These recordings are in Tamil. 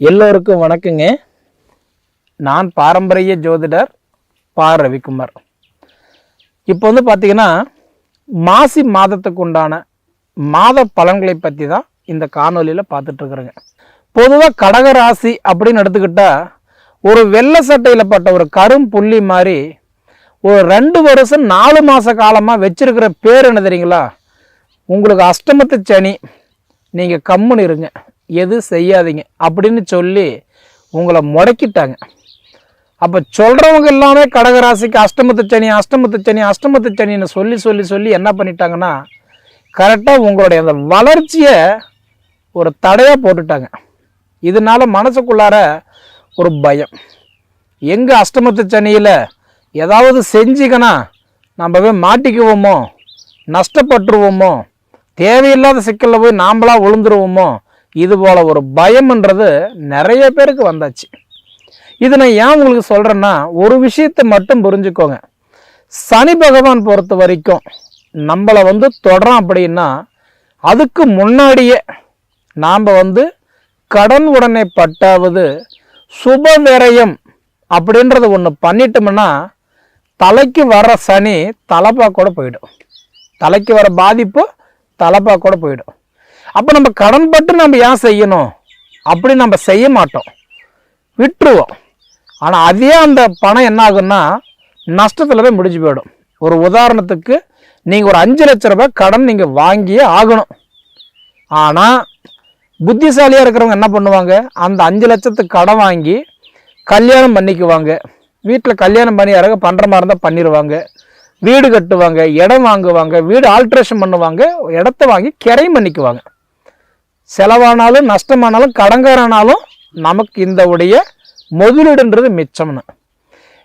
எல்லோருக்கும் வணக்கங்க. நான் பாரம்பரிய ஜோதிடர் பா. ரவிக்குமார். இப்போ வந்து பார்த்திங்கன்னா மாசி மாதத்துக்கு உண்டான மாத பலன்களை பற்றி தான் இந்த காணொலியில் பார்த்துட்ருக்குறேங்க பொதுவாக கடக ராசி அப்படின்னு எடுத்துக்கிட்டால் ஒரு வெள்ளை சட்டையில் பட்ட ஒரு கரும் புள்ளி மாதிரி ஒரு ரெண்டு வருஷம் நாலு மாத காலமாக வச்சுருக்கிற பேர் என்ன தெரியுங்களா? உங்களுக்கு அஷ்டமத்து சனி நீங்கள் கம்முன்னு இருங்க. எது செய்யாதீங்க அப்படின்னு சொல்லி உங்களை முடக்கிட்டாங்க. அப்போ சொல்கிறவங்க எல்லாமே கடகராசிக்கு அஷ்டமத்து சனி அஷ்டமத்து சனி அஷ்டமத்து சனின்னு சொல்லி சொல்லி சொல்லி என்ன பண்ணிட்டாங்கன்னா கரெக்டாக உங்களுடைய அந்த வளர்ச்சியை ஒரு தடையாக போட்டுட்டாங்க. இதனால் மனசுக்குள்ளார ஒரு பயம். எங்கே அஷ்டமத்து சனியில் ஏதாவது செஞ்சுக்கனா நம்ம போய் மாட்டிக்குவோமோ நஷ்டப்பட்டுருவோமோ தேவையில்லாத சிக்கலில் போய் நாம்பளாக விழுந்துருவோமோ இது போல் ஒரு பயம்ன்றது நிறைய பேருக்கு வந்தாச்சு. இது நான் ஏன் உங்களுக்கு சொல்கிறேன்னா ஒரு விஷயத்தை மட்டும் புரிஞ்சுக்கோங்க. சனி பகவான் பொறுத்த வரைக்கும் நம்மளை வந்து தொடரோம் அப்படின்னா அதுக்கு முன்னாடியே நாம் வந்து கடன் உடனே பட்டாவது சுப விரயம் அப்படின்றது ஒன்று பண்ணிட்டோம்னா தலைக்கு வர சனி தலைப்பா கூட போயிடும். தலைக்கு வர பாதிப்பு தலைப்பா கூட போயிடும். அப்போ நம்ம கடன் பட்டு நம்ம ஏன் செய்யணும்? அப்படி நம்ம செய்ய மாட்டோம். விட்டுருவோம். ஆனால் அதே அந்த பணம் என்ன ஆகுன்னா நஷ்டத்தில் போய் முடிஞ்சு போயிடும். ஒரு உதாரணத்துக்கு நீங்கள் ஒரு அஞ்சு லட்ச ரூபாய் கடன் நீங்கள் வாங்கியே ஆகணும். ஆனால் புத்திசாலியாக இருக்கிறவங்க என்ன பண்ணுவாங்க? அந்த அஞ்சு லட்சத்துக்கு கடன் வாங்கி கல்யாணம் பண்ணிக்குவாங்க. வீட்டில் கல்யாணம் பண்ணி யாராவது பண்ணுற மாதிரி இருந்தால் பண்ணிடுவாங்க வீடு கட்டுவாங்க இடம் வாங்குவாங்க வீடு ஆல்ட்ரேஷன் பண்ணுவாங்க இடத்த வாங்கி கிரையும் பண்ணிக்குவாங்க. செலவானாலும் நஷ்டமானாலும் கடங்காரானாலும் நமக்கு இந்த உடைய முதலீடுன்றது மிச்சம்னு.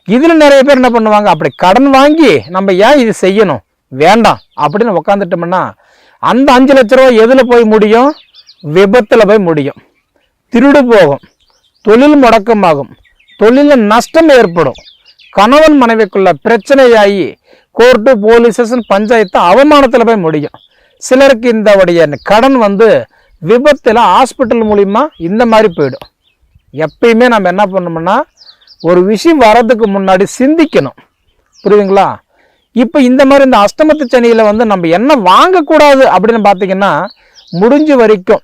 இதில் நிறைய பேர் என்ன பண்ணுவாங்க? அப்படி கடன் வாங்கி நம்ம ஏன் இது செய்யணும்? வேண்டாம். அப்படின்னு உக்காந்துட்டோம்னா அந்த அஞ்சு லட்ச ரூபா எதில் போய் முடியும்? விபத்தில் போய் முடியும். திருடு போகும். தொழில் முடக்கமாகும். தொழிலில் நஷ்டம் ஏற்படும். கணவன் மனைவிக்குள்ள பிரச்சனையாகி கோர்ட்டு போலீஸ் ஸ்டேஷன் பஞ்சாயத்து அவமானத்தில் போய் முடியும். சிலருக்கு இந்த உடைய கடன் வந்து விபத்தில் ஹாஸ்பிட்டல் மூலிமா இந்த மாதிரி போயிடும். எப்பயுமே நம்ம என்ன பண்ணோம்னா ஒரு விஷயம் வர்றதுக்கு முன்னாடி சிந்திக்கணும். புரியுதுங்களா? இப்போ இந்த மாதிரி இந்த அஷ்டமத்து சனியில் வந்து நம்ம என்ன வாங்கக்கூடாது அப்படின்னு பார்த்தீங்கன்னா முடிஞ்ச வரைக்கும்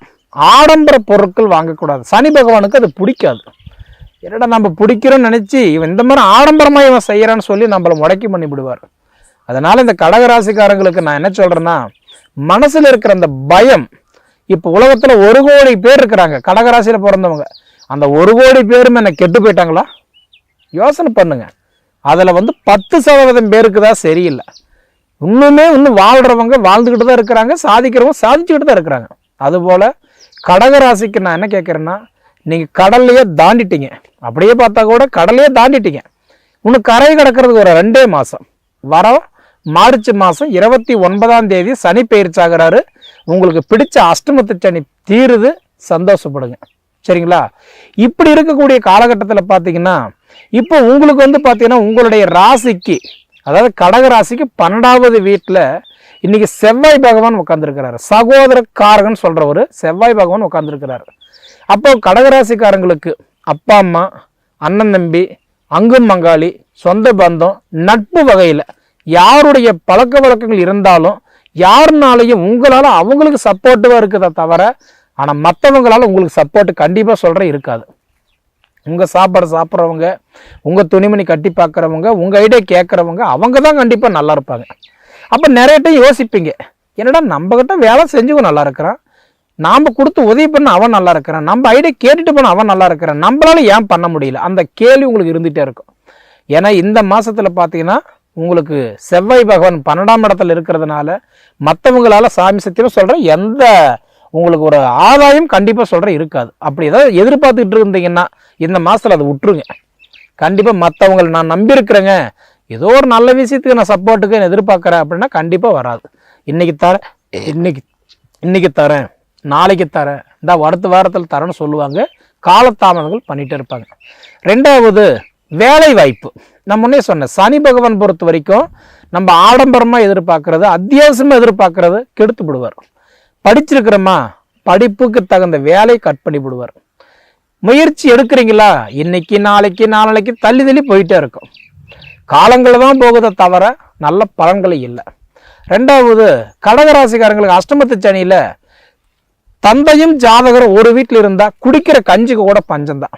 ஆடம்பர பொருட்கள் வாங்கக்கூடாது. சனி பகவானுக்கு அது பிடிக்காது. என்னடா நம்ம பிடிக்கிறோன்னு நினச்சி இவன் இந்த மாதிரி ஆடம்பரமாக இவன் செய்கிறான்னு சொல்லி நம்மளை முடக்கி பண்ணி விடுவார் அதனால் இந்த கடகராசிக்காரங்களுக்கு நான் என்ன சொல்கிறேன்னா மனசில் இருக்கிற அந்த பயம் இப்போ உலகத்தில் ஒரு கோடி பேர் இருக்கிறாங்க. கடகராசியில் பிறந்தவங்க. அந்த ஒரு கோடி பேரும் என்ன கெட்டு போயிட்டாங்களா? யோசனை பண்ணுங்க. அதில் வந்து பத்து சதவீதம் பேருக்கு தான் சரியில்லை. இன்னுமே இன்னும் வாழ்கிறவங்க வாழ்ந்துக்கிட்டு தான் இருக்கிறாங்க. சாதிக்கிறவங்க சாதிச்சுக்கிட்டு தான் இருக்கிறாங்க. அதுபோல் கடகராசிக்கு நான் என்ன கேட்குறேன்னா நீங்கள் கடல்லையே தாண்டிட்டீங்க. அப்படியே பார்த்தா கூட கடலையே தாண்டிட்டீங்க. இன்னும் கரை கிடக்கிறதுக்கு ஒரு ரெண்டே மாதம் வர மார்ச் மாதம் இருபத்தி ஒன்பதாம் தேதி சனி பயிற்சி ஆகிறாரு. உங்களுக்கு பிடிச்ச அஷ்டமத்து சனி தீருது சந்தோஷப்படுங்க. சரிங்களா? இப்படி இருக்கக்கூடிய காலகட்டத்தில் பார்த்தீங்கன்னா இப்போ உங்களுக்கு வந்து பார்த்தீங்கன்னா உங்களுடைய ராசிக்கு அதாவது கடக ராசிக்கு பன்னெண்டாவது வீட்டில் இன்னைக்கு செவ்வாய் பகவான் உட்காந்துருக்கிறாரு சகோதர காரகன் சொல்கிற ஒரு செவ்வாய் பகவான் உட்காந்துருக்கிறாரு அப்போ கடகராசிக்காரங்களுக்கு அப்பா அம்மா அண்ணன் தம்பி அங்கும் மங்காளி சொந்த பந்தம் நட்பு வகையில் யாருடைய பழக்க வழக்கங்கள் இருந்தாலும் யாருனாலையும் உங்களால் அவங்களுக்கு சப்போர்ட்டிவாக இருக்கிறத தவிர ஆனால் மற்றவங்களால உங்களுக்கு சப்போர்ட் கண்டிப்பாக சொல்கிறேன் இருக்காது. உங்கள் சாப்பாடு சாப்பிட்றவங்க உங்கள் துணிமணி கட்டி பார்க்குறவங்க உங்கள் ஐடியா கேட்குறவங்க அவங்க தான் கண்டிப்பாக நல்லா இருப்பாங்க. அப்போ நிறைய டைம் யோசிப்பீங்க என்னடா நம்மக்கிட்ட வேலை செஞ்சவங்க நல்லா இருக்கிறான். நாம் கொடுத்து உதவி பண்ண அவன் நல்லா இருக்கிறான். நம்ம ஐடியா கேட்டுட்டு போன அவன் நல்லா இருக்கிறான். நம்மளால ஏன் பண்ண முடியல? அந்த கேள்வி உங்களுக்கு இருந்துகிட்டே இருக்கும். ஏன்னா இந்த மாதத்தில் பார்த்தீங்கன்னா உங்களுக்கு செவ்வாய் பகவான் பன்னெண்டாம் இடத்துல இருக்கிறதுனால மற்றவங்களால சாமி சத்தியம் சொல்கிற எந்த உங்களுக்கு ஒரு ஆதாயம் கண்டிப்பாக சொல்கிற இருக்காது. அப்படி ஏதாவது எதிர்பார்த்துக்கிட்டு இருந்தீங்கன்னா இந்த மாதத்தில் அதை விட்டுருங்க. கண்டிப்பாக மற்றவங்களை நான் நம்பியிருக்கிறேங்க. ஏதோ ஒரு நல்ல விஷயத்துக்கு நான் சப்போர்ட்டுக்கு நான் எதிர்பார்க்குறேன் அப்படின்னா கண்டிப்பாக வராது. இன்றைக்கி தரேன் இன்னைக்கு இன்றைக்கி தரேன் நாளைக்கு தரேன். இந்த அடுத்த வாரத்தில் தரேன்னு சொல்லுவாங்க. காலதாமதங்கள் பண்ணிகிட்டே இருப்பாங்க. ரெண்டாவது வேலை வாய்ப்பு நான் முன்னே சொன்னேன் சனி பகவான் பொறுத்த வரைக்கும் நம்ம ஆடம்பரமாக எதிர்பார்க்கறது அத்தியாவசியமாக எதிர்பார்க்கறது கெடுத்து விடுவார். படிச்சிருக்கிறோமா? படிப்புக்கு தகுந்த வேலை கட் பண்ணி விடுவார். முயற்சி எடுக்கிறீங்களா? இன்னைக்கு நாளைக்கு நாளைக்கு தள்ளி தள்ளி போயிட்டே இருக்கும். காலங்கள் தான் போகுதே தவிர நல்ல பலன்களை இல்லை. ரெண்டாவது கடகராசிக்காரங்களுக்கு அஷ்டமத்து சனியில் தந்தையும் ஜாதகரும் ஒரு வீட்டில் இருந்தால் குடிக்கிற கஞ்சிக்கு கூட பஞ்சம்தான்.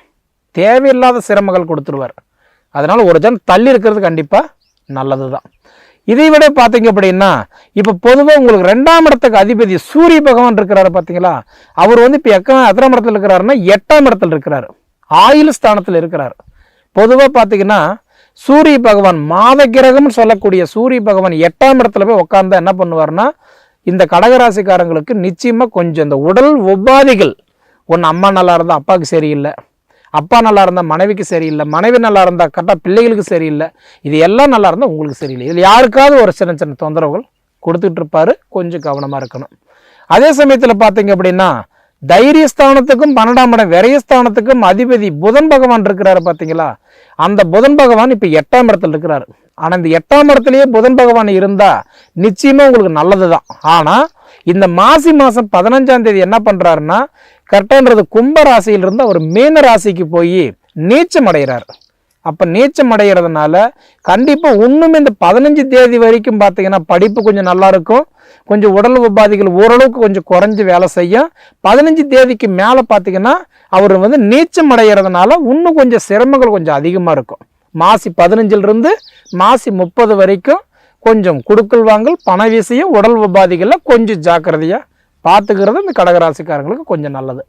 தேவையில்லாத சிரமங்கள் கொடுத்துருவார். அதனால் ஒரு ஜன் தள்ளி இருக்கிறது கண்டிப்பாக நல்லது தான் இதை விட பார்த்தீங்க அப்படின்னா இப்போ பொதுவாக உங்களுக்கு ரெண்டாம் இடத்துக்கு அதிபதி சூரிய பகவான் இருக்கிறாரு பார்த்தீங்களா அவர் வந்து இப்போ எக்க எத்தனாம் இடத்துல இருக்கிறாருன்னா எட்டாம் இடத்துல இருக்கிறாரு. ஆயுள் ஸ்தானத்தில் இருக்கிறார். பொதுவாக பார்த்தீங்கன்னா சூரிய பகவான் மாத கிரகம்னு சொல்லக்கூடிய சூரிய பகவான் எட்டாம் இடத்துல போய் உட்காந்தா என்ன பண்ணுவார்னா இந்த கடகராசிக்காரங்களுக்கு நிச்சயமாக கொஞ்சம் இந்த உடல் உபாதைகள் ஒன்று அம்மா நல்லா இருந்தால் அப்பாவுக்கு சரியில்லை. அப்பா நல்லா இருந்தால் மனைவிக்கு சரியில்லை மனைவி நல்லா இருந்தால் கரெக்டாக பிள்ளைகளுக்கு சரியில்லை இது எல்லாம் நல்லா இருந்தால் உங்களுக்கு சரியில்லை. இதில் யாருக்காவது ஒரு சின்ன சின்ன தொந்தரவுகள் கொடுத்துட்டு இருப்பாரு கொஞ்சம் கவனமாக இருக்கணும். அதே சமயத்தில் பார்த்தீங்க அப்படின்னா தைரியஸ்தானத்துக்கும் பன்னெண்டாம் இடம் விரயஸ்தானத்துக்கும் அதிபதி புதன் பகவான் இருக்கிறாரு பார்த்தீங்களா அந்த புதன் பகவான் இப்போ எட்டாம் இடத்துல இருக்கிறாரு. ஆனால் இந்த எட்டாம் இடத்துலயே புதன் பகவான் இருந்தால் நிச்சயமாக உங்களுக்கு நல்லது தான் ஆனால் இந்த மாசி மாதம் பதினஞ்சாம் தேதி என்ன பண்ணுறாருன்னா கரெக்டான்றது கும்ப ராசியிலிருந்து அவர் மீன ராசிக்கு போய் நீச்சம் அடைகிறார் அப்போ நீச்சம் அடைகிறதுனால கண்டிப்பாக இன்னும் இந்த பதினஞ்சு தேதி வரைக்கும் பார்த்தீங்கன்னா படிப்பு கொஞ்சம் நல்லா இருக்கும் கொஞ்சம் உடல் உபாதைகள் ஓரளவுக்கு கொஞ்சம் குறைஞ்சி வேலை செய்யும். பதினஞ்சு தேதிக்கு மேலே பார்த்தீங்கன்னா அவர் வந்து நீச்சம் அடைகிறதுனால இன்னும் கொஞ்சம் சிரமங்கள் கொஞ்சம் அதிகமாக இருக்கும். மாசி பதினஞ்சிலிருந்து மாசி முப்பது வரைக்கும் கொஞ்சம் குடுக்கல் வாங்கல் பண வீசையும் உடல் உபாதைகளில் கொஞ்சம் ஜாக்கிரதையாக பார்த்துக்கிறது இந்த கடகராசிக்காரங்களுக்கு கொஞ்சம் நல்லது.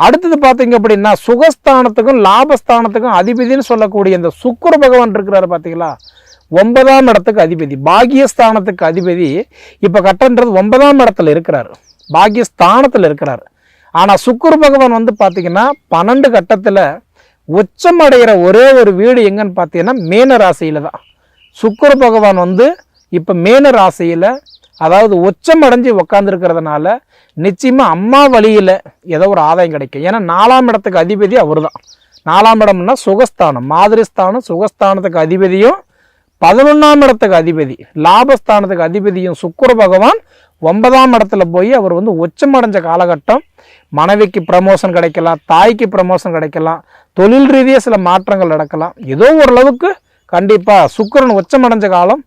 அடுத்தது பார்த்தீங்க அப்படின்னா சுகஸ்தானத்துக்கும் லாபஸ்தானத்துக்கும் அதிபதினு சொல்லக்கூடிய இந்த சுக்கிர பகவான் இருக்கிறாரு பார்த்தீங்களா? ஒன்பதாம் இடத்துக்கு அதிபதி. பாகியஸ்தானத்துக்கு அதிபதி. இப்போ கட்டன்றது ஒன்பதாம் இடத்துல இருக்கிறாரு. பாகியஸ்தானத்தில் இருக்கிறாரு. ஆனால் சுக்குரு பகவான் வந்து பார்த்தீங்கன்னா பன்னெண்டு கட்டத்தில் உச்சம் அடைகிற ஒரே ஒரு வீடு எங்கன்னு பார்த்தீங்கன்னா மீன ராசியில் தான் சுக்குரு பகவான் வந்து இப்போ மீன ராசியில் அதாவது உச்சம் அடைஞ்சு உக்காந்துருக்கிறதுனால நிச்சயமாக அம்மா வழியில் ஏதோ ஒரு ஆதாயம் கிடைக்கும். ஏன்னா நாலாம் இடத்துக்கு அதிபதி அவர் தான் நாலாம் இடம்னா சுகஸ்தானம். மாதிரி ஸ்தானம் சுகஸ்தானத்துக்கு அதிபதியும் பதினொன்றாம் இடத்துக்கு அதிபதி லாபஸ்தானத்துக்கு அதிபதியும் சுக்கர பகவான் ஒன்பதாம் இடத்துல போய் அவர் வந்து உச்சம் அடைஞ்ச காலகட்டம். மனைவிக்கு ப்ரமோஷன் கிடைக்கலாம் தாய்க்கு ப்ரமோஷன் கிடைக்கலாம் தொழில் ரீதியாக சில மாற்றங்கள் நடக்கலாம். ஏதோ ஓரளவுக்கு கண்டிப்பாக சுக்கிரன் உச்சமடைஞ்ச காலம்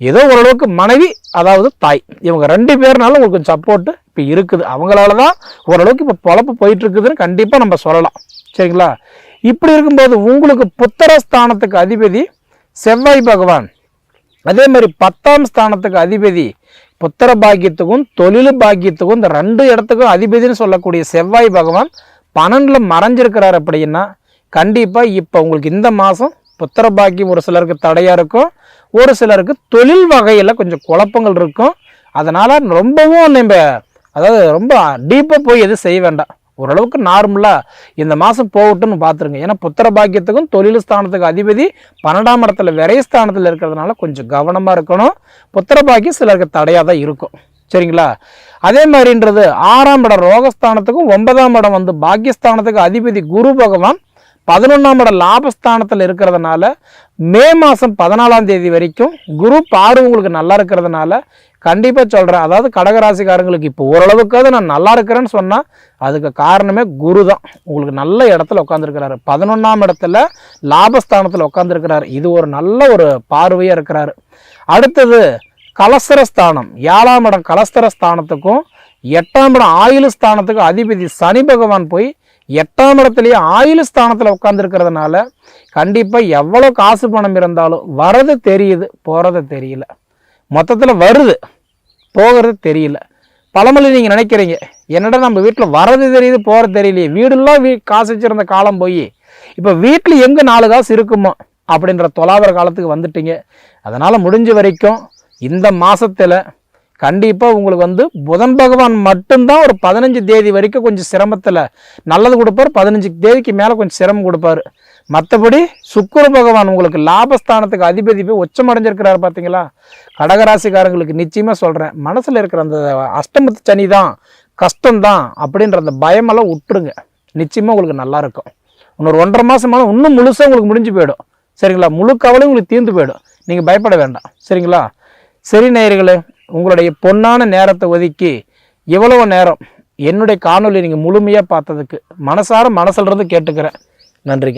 ஏதோ ஓரளவுக்கு மனைவி அதாவது தாய். இவங்க ரெண்டு பேர்னாலும் உங்களுக்கு கொஞ்சம் சப்போர்ட்டு இப்போ இருக்குது. அவங்களால தான் ஓரளவுக்கு இப்போ பொழப்பு போயிட்டுருக்குதுன்னு கண்டிப்பாக நம்ம சொல்லலாம். சரிங்களா? இப்படி இருக்கும்போது உங்களுக்கு புத்திரஸ்தானத்துக்கு அதிபதி செவ்வாய் பகவான். அதே மாதிரி பத்தாம் ஸ்தானத்துக்கு அதிபதி புத்திர பாக்கியத்துக்கும் தொழில் பாக்கியத்துக்கும் இந்த ரெண்டு இடத்துக்கும் அதிபதினு சொல்லக்கூடிய செவ்வாய் பகவான் பன்னெண்டில் மறைஞ்சிருக்கிறார் அப்படின்னா கண்டிப்பாக இப்போ உங்களுக்கு இந்த மாதம் புத்திர பாக்கியம் ஒரு சிலருக்கு தடையாக இருக்கும். ஒரு சிலருக்கு தொழில் வகையில் கொஞ்சம் குழப்பங்கள் இருக்கும். அதனால் ரொம்பவும் நம்ம அதாவது ரொம்ப டீப்பாக போய் எதுவும் செய்ய வேண்டாம். ஓரளவுக்கு நார்மலாக இந்த மாதம் போகட்டும்னு பார்த்துருங்க ஏன்னா புத்திர பாக்கியத்துக்கும் தொழில் ஸ்தானத்துக்கு அதிபதி பன்னெண்டாம் இடத்துல விரைய ஸ்தானத்தில் இருக்கிறதுனால கொஞ்சம் கவனமாக இருக்கணும். புத்திர பாக்கியம் சிலருக்கு தடையாக தான் இருக்கும். சரிங்களா? அதே மாதிரின்றது ஆறாம் இடம் ரோகஸ்தானத்துக்கும் ஒன்பதாம் இடம் வந்து பாக்கியஸ்தானத்துக்கு அதிபதி குரு பகவான் பதினொன்றாம் இடம் லாபஸ்தானத்தில் இருக்கிறதுனால மே மாதம் பதினாலாம் தேதி வரைக்கும் குரு பார்வை உங்களுக்கு நல்லா இருக்கிறதுனால கண்டிப்பாக சொல்கிறேன் அதாவது கடகராசிக்காரங்களுக்கு இப்போ ஓரளவுக்காவது நான் நல்லா இருக்கிறேன்னு சொன்னால் அதுக்கு காரணமே குரு தான் உங்களுக்கு நல்ல இடத்துல உட்காந்துருக்கிறாரு பதினொன்றாம் இடத்துல லாபஸ்தானத்தில் உட்காந்துருக்கிறாரு இது ஒரு நல்ல ஒரு பார்வையாக இருக்கிறாரு. அடுத்தது கலசரஸ்தானம். ஸ்தானம் ஏழாம் இடம் கலஸ்தர ஸ்தானத்துக்கும் எட்டாம் இடம் ஆயுள் ஸ்தானத்துக்கும் அதிபதி சனி பகவான் போய் எட்டாம் இடத்துலயே ஆயுள் ஸ்தானத்தில் உட்காந்துருக்கிறதுனால கண்டிப்பாக எவ்வளோ காசு பணம் இருந்தாலும் வரது தெரியுது போகிறது தெரியல. மொத்தத்தில் வருது போகிறது தெரியல. பழமொழி நீங்கள் நினைக்கிறீங்க என்னடா நம்ம வீட்டில் வரது தெரியுது போகிறது தெரியலையே. வீடெல்லாம் வீ காசு வச்சிருந்த காலம் போய் இப்போ வீட்டில் எங்கே நாலு காசு இருக்குமோ அப்படின்ற தொலாவர காலத்துக்கு வந்துட்டீங்க. அதனால் முடிஞ்ச வரைக்கும் இந்த மாதத்தில் கண்டிப்பாக உங்களுக்கு வந்து புதன் பகவான் மட்டும்தான் ஒரு பதினஞ்சு தேதி வரைக்கும் கொஞ்சம் சிரமத்தில் நல்லது கொடுப்பார். பதினஞ்சு தேதிக்கு மேலே கொஞ்சம் சிரமம் கொடுப்பாரு. மற்றபடி சுக்கர பகவான் உங்களுக்கு லாபஸ்தானத்துக்கு அதிபதி போய் உச்சமடைஞ்சிருக்கிறாரு பார்த்தீங்களா கடகராசிக்காரங்களுக்கு நிச்சயமாக சொல்கிறேன் மனசில் இருக்கிற அந்த அஷ்டமத்து சனி தான் கஷ்டம்தான் அப்படின்ற அந்த பயமெல்லாம் விட்டுருங்க நிச்சயமாக உங்களுக்கு நல்லாயிருக்கும் இன்னொரு ஒன்றரை மாதமான இன்னும் முழுசாக உங்களுக்கு முடிஞ்சு போயிடும். சரிங்களா? முழு கவலையும் உங்களுக்கு தீர்ந்து போயிடும். நீங்கள் பயப்பட வேண்டாம். சரிங்களா? சரி நேயர்களே உங்களுடைய பொன்னான நேரத்தை ஒதுக்கி இவ்வளவு நேரம் என்னுடைய காணொலி நீங்கள் முழுமையாக பார்த்ததுக்கு மனசார மனசுல இருந்து கேட்டுக்கிறேன். நன்றிங்க.